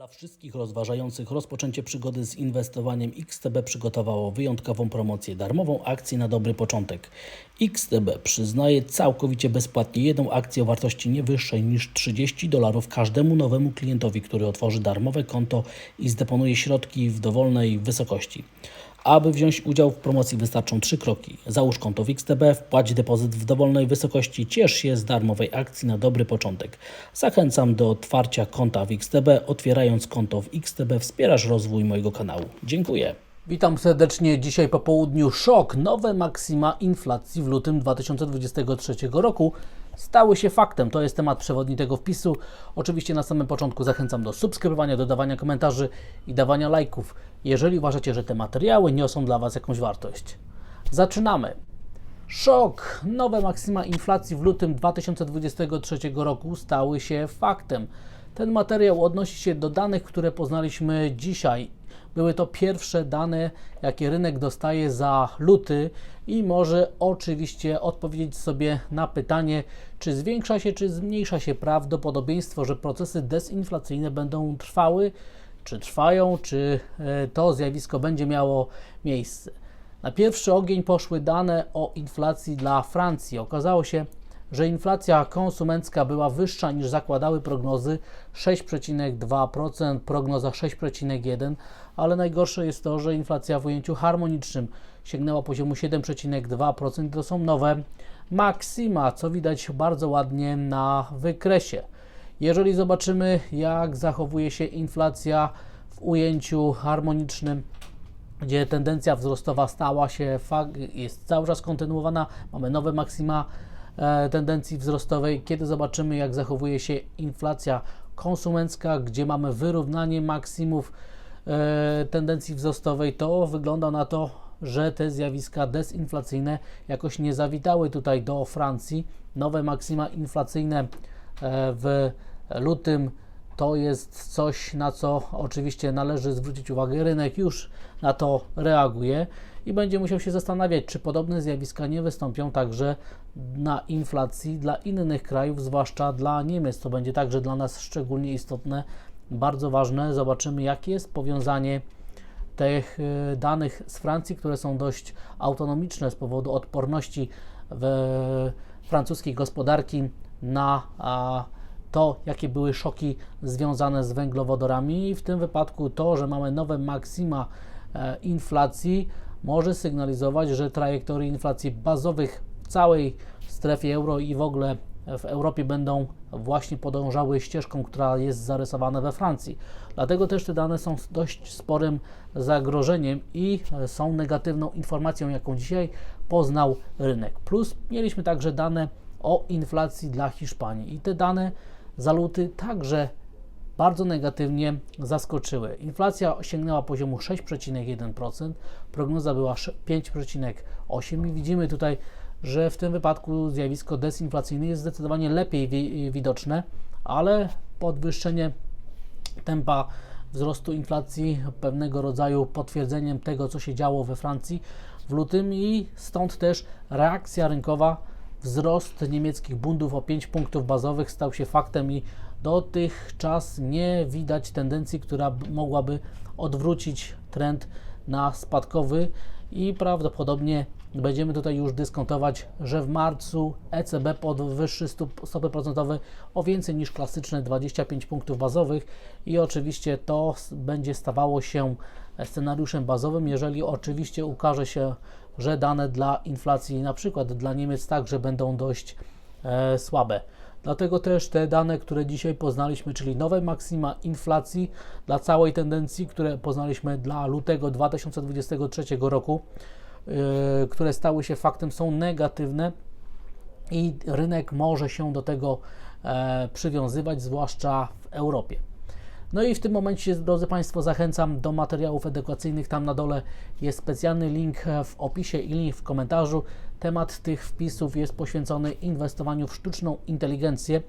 Dla wszystkich rozważających rozpoczęcie przygody z inwestowaniem XTB przygotowało wyjątkową promocję, darmową akcję na dobry początek. XTB przyznaje całkowicie bezpłatnie jedną akcję o wartości nie wyższej niż 30 dolarów każdemu nowemu klientowi, który otworzy darmowe konto i zdeponuje środki w dowolnej wysokości. Aby wziąć udział w promocji wystarczą trzy kroki. Załóż konto w XTB, wpłać depozyt w dowolnej wysokości, ciesz się z darmowej akcji na dobry początek. Zachęcam do otwarcia konta w XTB. Otwierając konto w XTB wspierasz rozwój mojego kanału. Dziękuję. Witam serdecznie. Dzisiaj po południu szok. Nowe maksima inflacji w lutym 2023 roku stały się faktem. To jest temat przewodni tego wpisu. Oczywiście na samym początku zachęcam do subskrybowania, dodawania komentarzy i dawania lajków, jeżeli uważacie, że te materiały niosą dla Was jakąś wartość. Zaczynamy. Szok! Nowe maksima inflacji w lutym 2023 roku stały się faktem. Ten materiał odnosi się do danych, które poznaliśmy dzisiaj. Były to pierwsze dane, jakie rynek dostaje za luty i może oczywiście odpowiedzieć sobie na pytanie, czy zwiększa się, czy zmniejsza się prawdopodobieństwo, że procesy desinflacyjne będą trwały, czy trwają, czy e, to zjawisko będzie miało miejsce. Na pierwszy ogień poszły dane o inflacji dla Francji. Okazało się, że inflacja konsumencka była wyższa niż zakładały prognozy 6,2%, prognoza 6,1%, ale najgorsze jest to, że inflacja w ujęciu harmonicznym sięgnęła poziomu 7,2%. To są nowe maksima, co widać bardzo ładnie na wykresie. Jeżeli zobaczymy, jak zachowuje się inflacja w ujęciu harmonicznym, gdzie tendencja wzrostowa stała się, jest cały czas kontynuowana, mamy nowe maksima tendencji wzrostowej. Kiedy zobaczymy, jak zachowuje się inflacja konsumencka, gdzie mamy wyrównanie maksimów e, tendencji wzrostowej, to wygląda na to, że te zjawiska desinflacyjne jakoś nie zawitały tutaj do Francji. Nowe maksima inflacyjne e, w lutym to jest coś, na co oczywiście należy zwrócić uwagę. Rynek już na to reaguje i będzie musiał się zastanawiać, czy podobne zjawiska nie wystąpią także na inflacji dla innych krajów, zwłaszcza dla Niemiec. To będzie także dla nas szczególnie istotne, bardzo ważne. Zobaczymy, jakie jest powiązanie tych y, danych z Francji, które są dość autonomiczne z powodu odporności francuskiej gospodarki na a, to, jakie były szoki związane z węglowodorami. I w tym wypadku to, że mamy nowe maksima e, inflacji, może sygnalizować, że trajektorie inflacji bazowych w całej strefie euro i w ogóle w Europie będą właśnie podążały ścieżką, która jest zarysowana we Francji. Dlatego też te dane są dość sporym zagrożeniem i e, są negatywną informacją, jaką dzisiaj poznał rynek. Plus mieliśmy także dane o inflacji dla Hiszpanii i te dane za luty także bardzo negatywnie zaskoczyły. Inflacja sięgnęła poziomu 6,1%, prognoza była 5,8% i widzimy tutaj, że w tym wypadku zjawisko desinflacyjne jest zdecydowanie lepiej wi widoczne, ale podwyższenie tempa wzrostu inflacji pewnego rodzaju potwierdzeniem tego, co się działo we Francji w lutym i stąd też reakcja rynkowa wzrost niemieckich bundów o 5 punktów bazowych stał się faktem i dotychczas nie widać tendencji, która mogłaby odwrócić trend na spadkowy i prawdopodobnie będziemy tutaj już dyskontować, że w marcu ECB podwyższy stopy procentowe o więcej niż klasyczne 25 punktów bazowych i oczywiście to będzie stawało się scenariuszem bazowym, jeżeli oczywiście ukaże się, że dane dla inflacji, na przykład dla Niemiec, także będą dość e, słabe. Dlatego też te dane, które dzisiaj poznaliśmy, czyli nowe maksima inflacji dla całej tendencji, które poznaliśmy dla lutego 2023 roku, yy, które stały się faktem, są negatywne i rynek może się do tego e, przywiązywać, zwłaszcza w Europie. No i w tym momencie, drodzy Państwo, zachęcam do materiałów edukacyjnych. Tam na dole jest specjalny link w opisie i link w komentarzu. Temat tych wpisów jest poświęcony inwestowaniu w sztuczną inteligencję,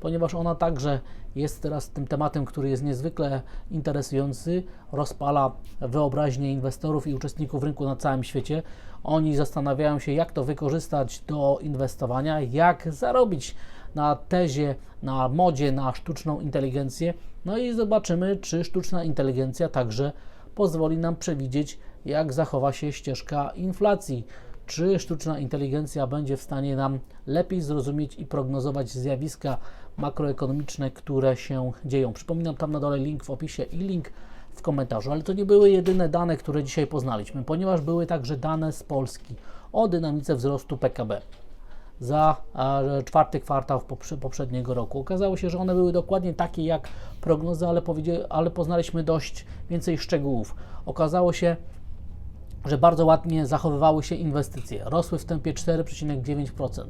ponieważ ona także jest teraz tym tematem, który jest niezwykle interesujący, rozpala wyobraźnię inwestorów i uczestników rynku na całym świecie. Oni zastanawiają się, jak to wykorzystać do inwestowania, jak zarobić na tezie, na modzie, na sztuczną inteligencję. No i zobaczymy, czy sztuczna inteligencja także pozwoli nam przewidzieć, jak zachowa się ścieżka inflacji. Czy sztuczna inteligencja będzie w stanie nam lepiej zrozumieć i prognozować zjawiska makroekonomiczne, które się dzieją. Przypominam tam na dole link w opisie i link w komentarzu, ale to nie były jedyne dane, które dzisiaj poznaliśmy, ponieważ były także dane z Polski o dynamice wzrostu PKB za czwarty kwartał poprze- poprzedniego roku. Okazało się, że one były dokładnie takie jak prognozy, ale, ale poznaliśmy dość więcej szczegółów. Okazało się, że bardzo ładnie zachowywały się inwestycje. Rosły w tempie 4,9%.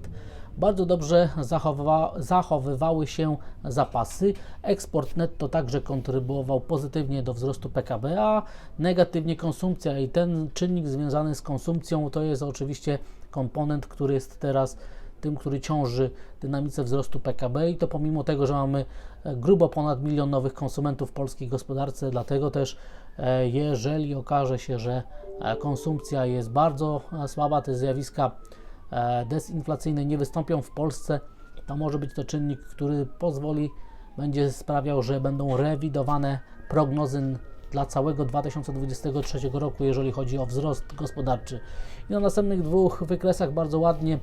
Bardzo dobrze zachowywa, zachowywały się zapasy. Eksport netto także kontrybuował pozytywnie do wzrostu PKB, a negatywnie konsumpcja i ten czynnik związany z konsumpcją to jest oczywiście komponent, który jest teraz tym, który ciąży dynamice wzrostu PKB i to pomimo tego, że mamy e, grubo ponad milion nowych konsumentów w polskiej gospodarce, dlatego też e, jeżeli okaże się, że e, konsumpcja jest bardzo słaba, te zjawiska e, dezinflacyjne nie wystąpią w Polsce, to może być to czynnik, który pozwoli, będzie sprawiał, że będą rewidowane prognozy dla całego 2023 roku, jeżeli chodzi o wzrost gospodarczy. I na następnych dwóch wykresach bardzo ładnie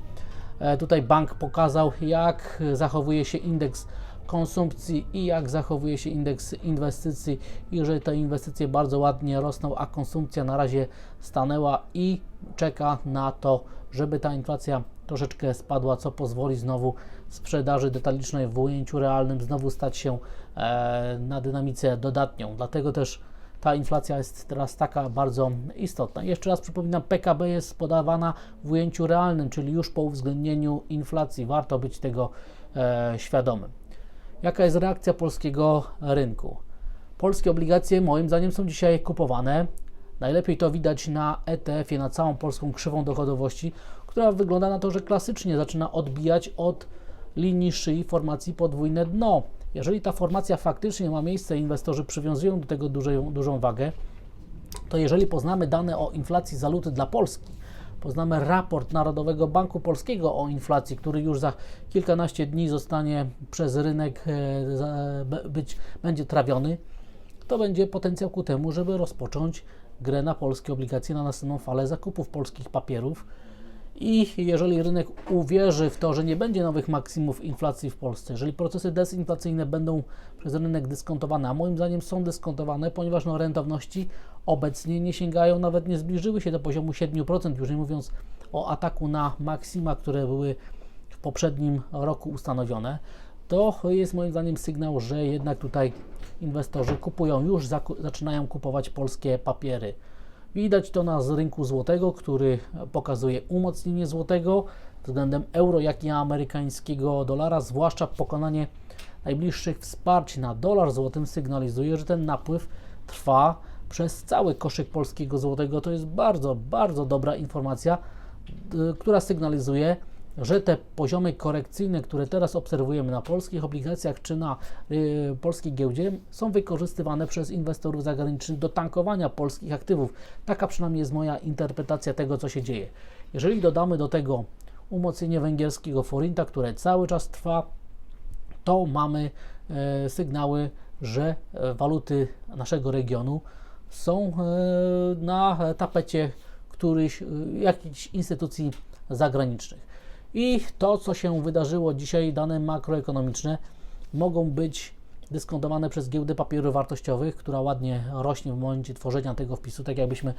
tutaj bank pokazał, jak zachowuje się indeks konsumpcji i jak zachowuje się indeks inwestycji i że te inwestycje bardzo ładnie rosną, a konsumpcja na razie stanęła i czeka na to, żeby ta inflacja troszeczkę spadła, co pozwoli znowu sprzedaży detalicznej w ujęciu realnym znowu stać się e, na dynamice dodatnią. Dlatego też ta inflacja jest teraz taka bardzo istotna. Jeszcze raz przypominam, PKB jest podawana w ujęciu realnym, czyli już po uwzględnieniu inflacji. Warto być tego e, świadomym. Jaka jest reakcja polskiego rynku? Polskie obligacje moim zdaniem są dzisiaj kupowane. Najlepiej to widać na ETF-ie, na całą polską krzywą dochodowości, która wygląda na to, że klasycznie zaczyna odbijać od linii szyi formacji podwójne dno. Jeżeli ta formacja faktycznie ma miejsce, inwestorzy przywiązują do tego dużą, dużą wagę, to jeżeli poznamy dane o inflacji waluty dla Polski, poznamy raport Narodowego Banku Polskiego o inflacji, który już za kilkanaście dni zostanie przez rynek e, być, będzie trawiony, to będzie potencjał ku temu, żeby rozpocząć grę na polskie obligacje na następną falę zakupów polskich papierów. I jeżeli rynek uwierzy w to, że nie będzie nowych maksimów inflacji w Polsce, jeżeli procesy dezinflacyjne będą przez rynek dyskontowane, a moim zdaniem są dyskontowane, ponieważ no, rentowności obecnie nie sięgają, nawet nie zbliżyły się do poziomu 7%, już nie mówiąc o ataku na maksima, które były w poprzednim roku ustanowione, to jest moim zdaniem sygnał, że jednak tutaj inwestorzy kupują, już zaczynają kupować polskie papiery. Widać to na rynku złotego, który pokazuje umocnienie złotego względem euro, jak i amerykańskiego dolara, zwłaszcza pokonanie najbliższych wsparć na dolar złotym sygnalizuje, że ten napływ trwa przez cały koszyk polskiego złotego. To jest bardzo, bardzo dobra informacja, y, która sygnalizuje, że te poziomy korekcyjne, które teraz obserwujemy na polskich obligacjach czy na y, polskiej giełdzie, są wykorzystywane przez inwestorów zagranicznych do tankowania polskich aktywów. Taka przynajmniej jest moja interpretacja tego, co się dzieje. Jeżeli dodamy do tego umocnienie węgierskiego forinta, które cały czas trwa, to mamy e, sygnały, że e, waluty naszego regionu są e, na tapecie którychś, e, jakichś instytucji zagranicznych. I to, co się wydarzyło dzisiaj, dane makroekonomiczne, mogą być dyskontowane przez giełdę papierów wartościowych, która ładnie rośnie w momencie tworzenia tego wpisu, tak jakbyśmy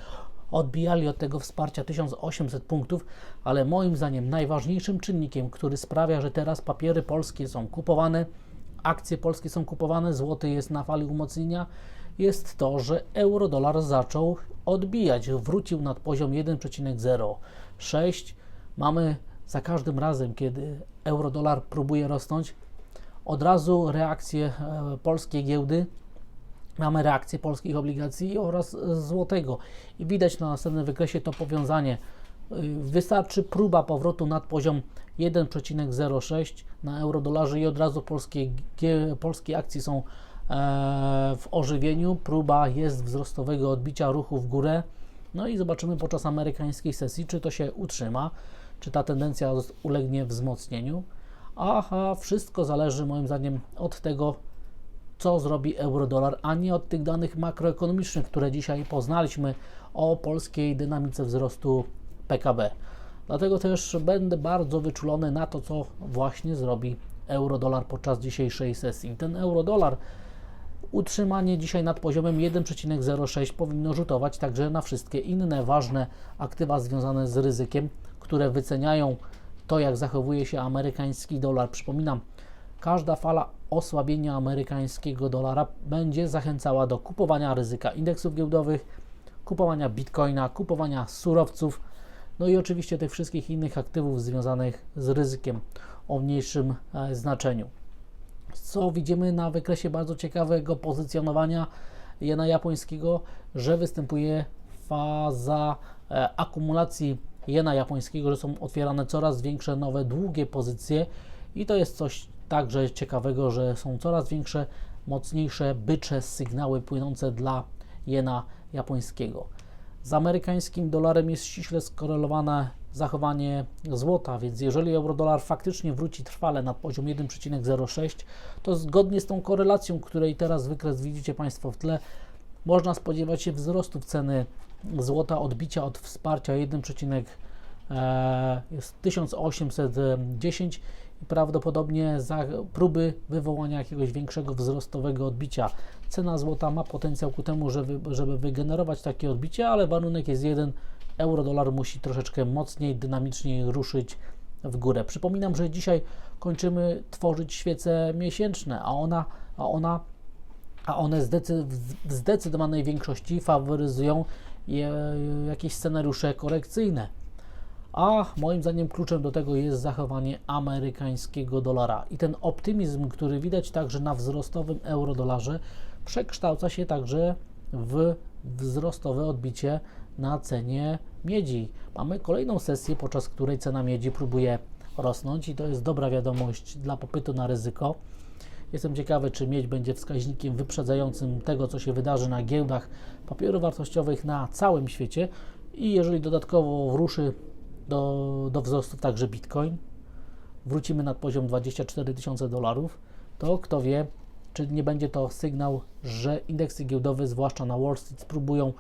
odbijali od tego wsparcia 1800 punktów, ale moim zdaniem najważniejszym czynnikiem, który sprawia, że teraz papiery polskie są kupowane, akcje polskie są kupowane, złoty jest na fali umocnienia, jest to, że euro-dolar zaczął odbijać, wrócił nad poziom 1,06. Mamy za każdym razem, kiedy euro-dolar próbuje rosnąć, od razu reakcję e, polskiej giełdy, mamy reakcję polskich obligacji oraz e, złotego. I widać na następnym wykresie to powiązanie. Y, Wystarczy próba powrotu nad poziom 1,06 na euro-dolarze i od razu polskie, polskie akcje są e, w ożywieniu. Próba jest wzrostowego odbicia ruchu w górę. No i zobaczymy podczas amerykańskiej sesji, czy to się utrzyma, czy ta tendencja ulegnie wzmocnieniu. Aha, wszystko zależy moim zdaniem od tego, co zrobi euro-dolar, a nie od tych danych makroekonomicznych, które dzisiaj poznaliśmy o polskiej dynamice wzrostu PKB. Dlatego też będę bardzo wyczulony na to, co właśnie zrobi euro-dolar podczas dzisiejszej sesji. Ten euro-dolar utrzymanie dzisiaj nad poziomem 1,06 powinno rzutować także na wszystkie inne ważne aktywa związane z ryzykiem, które wyceniają to, jak zachowuje się amerykański dolar. Przypominam, każda fala osłabienia amerykańskiego dolara będzie zachęcała do kupowania ryzyka indeksów giełdowych, kupowania bitcoina, kupowania surowców, no i oczywiście tych wszystkich innych aktywów związanych z ryzykiem o mniejszym e, znaczeniu. Co widzimy na wykresie bardzo ciekawego pozycjonowania jena japońskiego, że występuje faza e, akumulacji jena japońskiego, że są otwierane coraz większe nowe długie pozycje i to jest coś także ciekawego, że są coraz większe, mocniejsze bycze sygnały płynące dla jena japońskiego. Z amerykańskim dolarem jest ściśle skorelowane zachowanie złota, więc jeżeli euro-dolar faktycznie wróci trwale na poziom 1,06, to zgodnie z tą korelacją, której teraz wykres widzicie Państwo w tle, można spodziewać się wzrostu ceny złota, odbicia od wsparcia 1, e, jest 1810 i prawdopodobnie za próby wywołania jakiegoś większego wzrostowego odbicia. Cena złota ma potencjał ku temu, żeby, żeby wygenerować takie odbicie, ale warunek jest jeden, euro-dolar musi troszeczkę mocniej, dynamiczniej ruszyć w górę. Przypominam, że dzisiaj kończymy tworzyć świece miesięczne, a ona, a ona a one w zdecydowanej większości faworyzują jakieś scenariusze korekcyjne a moim zdaniem kluczem do tego jest zachowanie amerykańskiego dolara. I ten optymizm, który widać także na wzrostowym euro-dolarze, przekształca się także w wzrostowe odbicie na cenie miedzi. Mamy kolejną sesję, podczas której cena miedzi próbuje rosnąć i to jest dobra wiadomość dla popytu na ryzyko. Jestem ciekawy, czy miedź będzie wskaźnikiem wyprzedzającym tego, co się wydarzy na giełdach papierów wartościowych na całym świecie. I jeżeli dodatkowo ruszy do, do wzrostu także Bitcoin, wrócimy nad poziom 24 tysiące dolarów, to kto wie, czy nie będzie to sygnał, że indeksy giełdowe, zwłaszcza na Wall Street, spróbują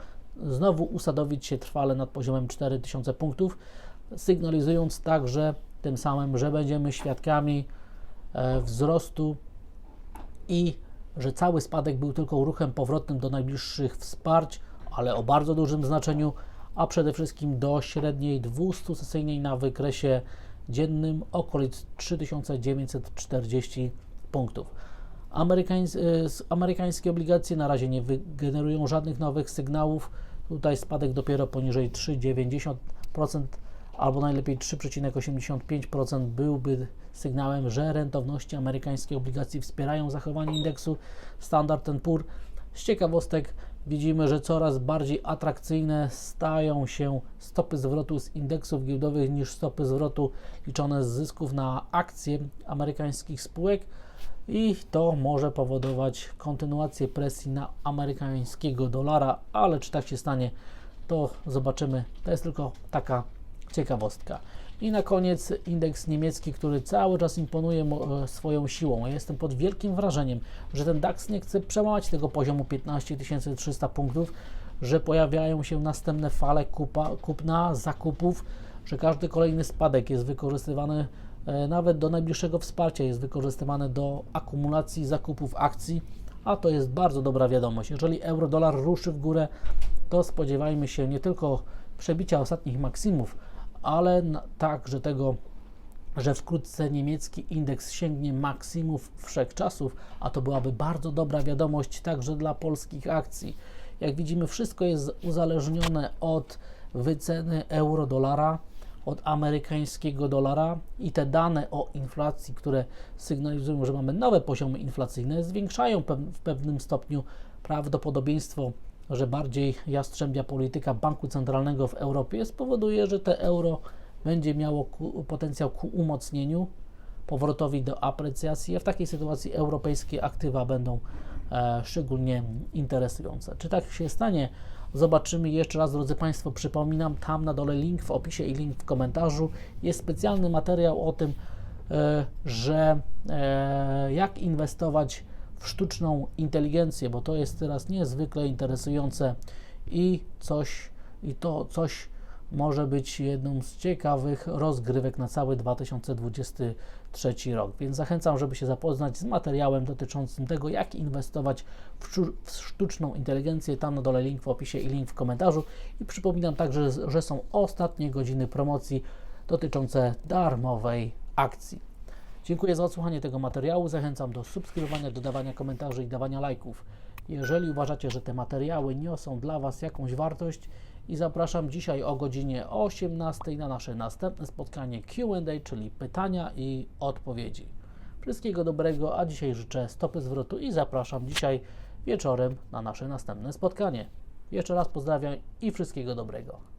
znowu usadowić się trwale nad poziomem 4000 punktów, sygnalizując także tym samym, że będziemy świadkami e, wzrostu i że cały spadek był tylko ruchem powrotnym do najbliższych wsparć, ale o bardzo dużym znaczeniu a przede wszystkim do średniej 200-sesyjnej na wykresie dziennym okolic 3940 punktów. Amerykańs y, amerykańskie obligacje na razie nie wygenerują żadnych nowych sygnałów. Tutaj spadek dopiero poniżej 3,90% albo najlepiej 3,85% byłby sygnałem, że rentowności amerykańskich obligacji wspierają zachowanie indeksu Standard Poor. Z ciekawostek widzimy, że coraz bardziej atrakcyjne stają się stopy zwrotu z indeksów giełdowych niż stopy zwrotu liczone z zysków na akcje amerykańskich spółek i to może powodować kontynuację presji na amerykańskiego dolara, ale czy tak się stanie, to zobaczymy. To jest tylko taka ciekawostka. I na koniec indeks niemiecki, który cały czas imponuje e, swoją siłą. Ja jestem pod wielkim wrażeniem, że ten DAX nie chce przełamać tego poziomu 15 300 punktów, że pojawiają się następne fale kupa, kupna, zakupów, że każdy kolejny spadek jest wykorzystywany e, nawet do najbliższego wsparcia, jest wykorzystywany do akumulacji zakupów akcji, a to jest bardzo dobra wiadomość. Jeżeli euro-dolar ruszy w górę, to spodziewajmy się nie tylko przebicia ostatnich maksimów, ale także tego, że wkrótce niemiecki indeks sięgnie maksimów wszechczasów, a to byłaby bardzo dobra wiadomość także dla polskich akcji. Jak widzimy, wszystko jest uzależnione od wyceny euro-dolara, od amerykańskiego dolara i te dane o inflacji, które sygnalizują, że mamy nowe poziomy inflacyjne, zwiększają w pewnym stopniu prawdopodobieństwo że bardziej jastrzębia polityka banku centralnego w Europie spowoduje, że te euro będzie miało ku, potencjał ku umocnieniu, powrotowi do aprecjacji, a w takiej sytuacji europejskie aktywa będą e, szczególnie interesujące. Czy tak się stanie? Zobaczymy jeszcze raz, drodzy Państwo. Przypominam, tam na dole link w opisie i link w komentarzu jest specjalny materiał o tym, e, że e, jak inwestować w sztuczną inteligencję, bo to jest teraz niezwykle interesujące i coś, i to coś może być jedną z ciekawych rozgrywek na cały 2023 rok. Więc zachęcam, żeby się zapoznać z materiałem dotyczącym tego, jak inwestować w, sztuczną inteligencję. Tam na dole link w opisie i link w komentarzu. I przypominam także, że są ostatnie godziny promocji dotyczące darmowej akcji. Dziękuję za odsłuchanie tego materiału. Zachęcam do subskrybowania, dodawania komentarzy i dawania lajków. Jeżeli uważacie, że te materiały niosą dla Was jakąś wartość i zapraszam dzisiaj o godzinie 18 na nasze następne spotkanie Q&A, czyli pytania i odpowiedzi. Wszystkiego dobrego, a dzisiaj życzę stopy zwrotu i zapraszam dzisiaj wieczorem na nasze następne spotkanie. Jeszcze raz pozdrawiam i wszystkiego dobrego.